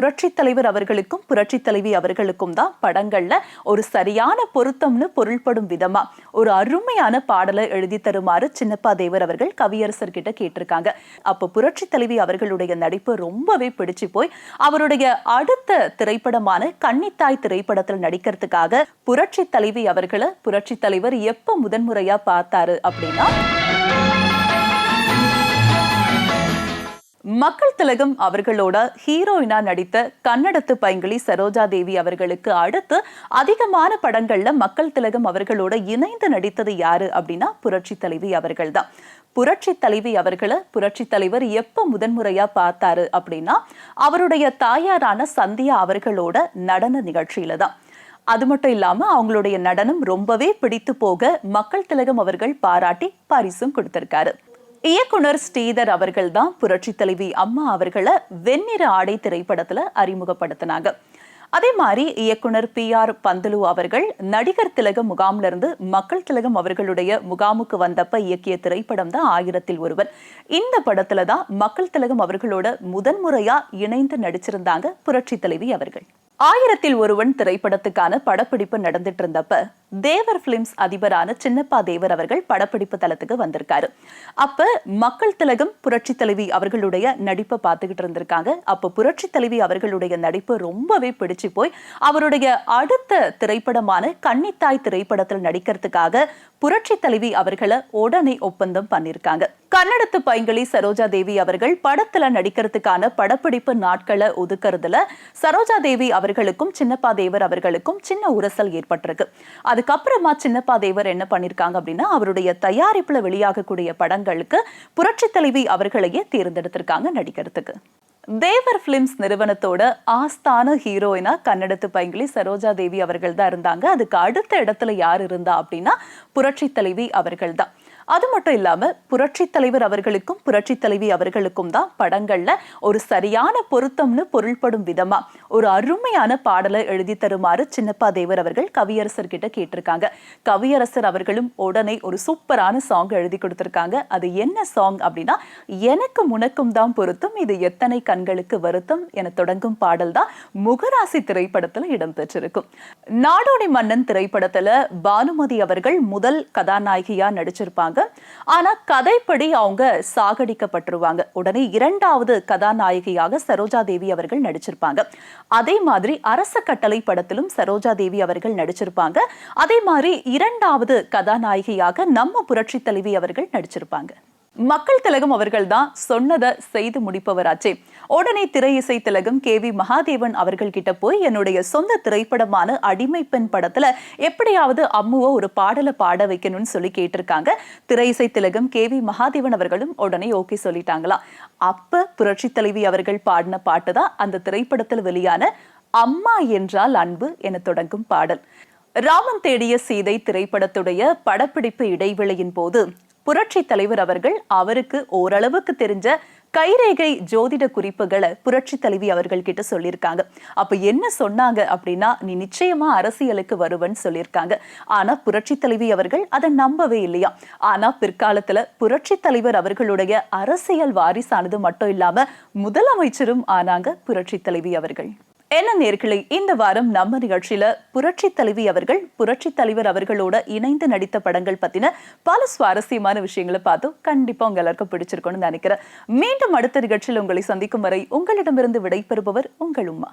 புரட்சி தலைவர் அவர்களுக்கும் புரட்சி தலைவி அவர்களுக்கும் தான் படங்கள்ல ஒரு சரியான பொருத்தம்னு பொருள்படும் விதமா ஒரு அருமையான பாடலை எழுதி தருமாறு சின்னப்பா தேவர் அவர்கள் கவியரசர் கிட்ட கேட்டிருக்காங்க. அப்போ புரட்சி தலைவி அவர்களுடைய நடிப்பு ரொம்பவே பிடிச்சு போய் அவருடைய அடுத்த திரைப்படமான கன்னித்தாய் திரைப்படத்தில் நடிக்கிறதுக்காக புரட்சி தலைவி அவர்களை புரட்சி தலைவர் எப்ப முதன்முறையா பார்த்தாரு அப்படின்னா மக்கள் திலகம் அவர்களோட ஹீரோயினா நடித்த கன்னடத்து பைங்கிளி சரோஜா தேவி அவர்களுக்கு அடுத்து அதிகமான படங்கள்ல மக்கள் திலகம் அவர்களோட இணைந்து நடித்தது யாரு அப்படின்னா புரட்சி தலைவி அவர்கள் தான் புரட்சி தலைவி அவர்களை புரட்சி தலைவர் எப்ப முதன்முறையா பார்த்தாரு அப்படின்னா அவருடைய தாயாரான சந்தியா அவர்களோட நடன நிகழ்ச்சியில தான் அது மட்டும் இல்லாம அவங்களுடைய நடனம் ரொம்பவே பிடித்து போக மக்கள் திலகம் அவர்கள் பாராட்டி பரிசும் கொடுத்திருக்காரு. இயக்குனர் ஸ்ரீதர் அவர்கள் தான் புரட்சி தலைவி அம்மா அவர்களை வெண்ணிற ஆடை திரைப்படத்துல அறிமுகப்படுத்தினாங்க. அதே மாதிரி இயக்குனர் பி ஆர் பந்தலு அவர்கள் நடிகர் திலகம் முகாம்ல இருந்து மக்கள் திலகம் அவர்களுடைய முகாமுக்கு வந்தப்ப இயக்கிய திரைப்படம் தான் ஆயிரத்தில் ஒருவன். இந்த படத்துல தான் மக்கள் திலகம் அவர்களோட முதன்முறையா இணைந்து நடிச்சிருந்தாங்க புரட்சி தலைவி அவர்கள். ஆயிரத்தில் ஒருவன் திரைப்படத்துக்கான படப்பிடிப்பு நடந்துட்டு இருந்தப்ப தேவர் பிலிம்ஸ் அதிபரான சின்னப்பா தேவர் அவர்கள் படப்பிடிப்பு தளத்துக்கு வந்திருக்காரு. அப்ப மக்கள் திலகம் புரட்சி தலைவி அவர்களுடைய நடிப்பை பார்த்துக்கிட்டு இருந்திருக்காங்க. அப்ப புரட்சி தலைவி அவர்களுடைய நடிப்பு ரொம்பவே பிடிச்சு போய் அவருடைய அடுத்த திரைப்படமான கன்னித்தாய் திரைப்படத்தில் நடிக்கிறதுக்காக புரட்சி தலைவி அவர்களை உடனே ஒப்பந்தம் பண்ணிருக்காங்க. கன்னடத்து பைங்களி சரோஜா தேவி அவர்கள் படத்துல நடிக்கிறதுக்கான படப்பிடிப்பு நாட்களை ஒதுக்குறதுல சரோஜா தேவி அவர்களுக்கும் சின்னப்பா தேவர் அவர்களுக்கும் சின்ன உரசல் ஏற்பட்டிருக்கு. அதுக்கப்புறமா சின்னப்பா தேவர் என்ன பண்ணிருக்காங்க அப்படின்னா அவருடைய தயாரிப்புல வெளியாகக்கூடிய படங்களுக்கு புரட்சி தலைவி அவர்களையே தேர்ந்தெடுத்திருக்காங்க நடிக்கிறதுக்கு. தேவர் பிலிம்ஸ் நிறுவனத்தோட ஆஸ்தான ஹீரோயினா கன்னடத்து பைங்கிலி சரோஜா தேவி அவர்கள் தான் இருந்தாங்க. அதுக்கு அடுத்த இடத்துல யார் இருந்தா அப்படின்னா புரட்சி தலைவி அவர்கள் தான் அது மட்டும் இல்லாம புரட்சி தலைவர் அவர்களுக்கும் புரட்சி தலைவி அவர்களுக்கும் தான் படங்கள்ல ஒரு சரியான பொருத்தம்னு பொருள்படும் விதமா ஒரு அருமையான பாடலை எழுதி தருமாறு சின்னப்பா தேவர் அவர்கள் கவியரசர் கிட்ட கேட்டிருக்காங்க. கவியரசர் அவர்களும் உடனே ஒரு சூப்பரான சாங் எழுதி கொடுத்திருக்காங்க. அது என்ன சாங் அப்படின்னா எனக்கு முனக்கும் தான் பொருத்தம் இது எத்தனை கண்களுக்கு வருத்தம் என தொடங்கும் பாடல் தான் முகராசி திரைப்படத்துல இடம்பெற்றிருக்கும். நாடோடி மன்னன் திரைப்படத்துல பானுமதி அவர்கள் முதல் கதாநாயகியா நடிச்சிருப்பாங்க. ஆனா கதைப்படி அவங்க சாகடிக்கப்பட்டுருவாங்க. உடனே இரண்டாவது கதாநாயகியாக சரோஜா தேவி அவர்கள் நடிச்சிருப்பாங்க. அதே மாதிரி அரச கட்டளை படத்திலும் சரோஜா தேவி அவர்கள் நடிச்சிருப்பாங்க. அதே மாதிரி இரண்டாவது கதாநாயகியாக நம்ம புரட்சி தலைவி அவர்கள் நடிச்சிருப்பாங்க. மக்கள் திலகம் அவர்கள் தான் சொன்னதை செய்து முடிப்பவராச்சே. உடனே திரை இசை திலகம் கே வி மகாதேவன் அவர்கள் கிட்ட போய் என்னுடைய சொந்த திரைப்படமான அடிமை பெண் படத்துல எப்படியாவது அம்முவை ஒரு பாடலை பாட வைக்கணும்னு சொல்லி கேட்டிருக்காங்க. திரை இசை திலகம் கே வி மகாதேவன் அவர்களும் உடனே ஓகே சொல்லிட்டாங்களா. அப்ப புரட்சி தலைவி அவர்கள் பாடின பாட்டு தான் அந்த திரைப்படத்தில் வெளியான அம்மா என்றால் அன்பு என தொடங்கும் பாடல். ராமன் தேடிய சீதை திரைப்படத்துடைய படப்பிடிப்பு இடைவெளியின் போது புரட்சி தலைவர் அவர்கள் அவருக்கு ஓரளவுக்கு தெரிஞ்ச கைரேகை ஜோதிட குறிப்புகளை புரட்சி தலைவி அவர்கள் கிட்ட சொல்லியிருக்காங்க. அப்ப என்ன சொன்னாங்க அப்படின்னா நீ நிச்சயமா அரசியலுக்கு வருவன்னு சொல்லியிருக்காங்க. ஆனா புரட்சி தலைவி அவர்கள் அதை நம்பவே இல்லையா? ஆனா பிற்காலத்துல புரட்சி தலைவர் அவர்களுடைய அரசியல் வாரிசானது மட்டும் இல்லாம முதலமைச்சரும் ஆனாங்க புரட்சி தலைவி அவர்கள். என்ன நேர்களை இந்த வாரம் நம்ம நிகழ்ச்சியில புரட்சி தலைவி அவர்கள் புரட்சி தலைவர் அவர்களோட இணைந்து நடித்த படங்கள் பத்தின பல சுவாரஸ்யமான விஷயங்களை பார்த்தோம் கண்டிப்பா உங்க எல்லாருக்கும் பிடிச்சிருக்கும்னு நினைக்கிறேன். மீண்டும் அடுத்த நிகழ்ச்சியில் உங்களை சந்திக்கும் வரை உங்களிடமிருந்து விடைபெறுபவர் உங்கள் உமா.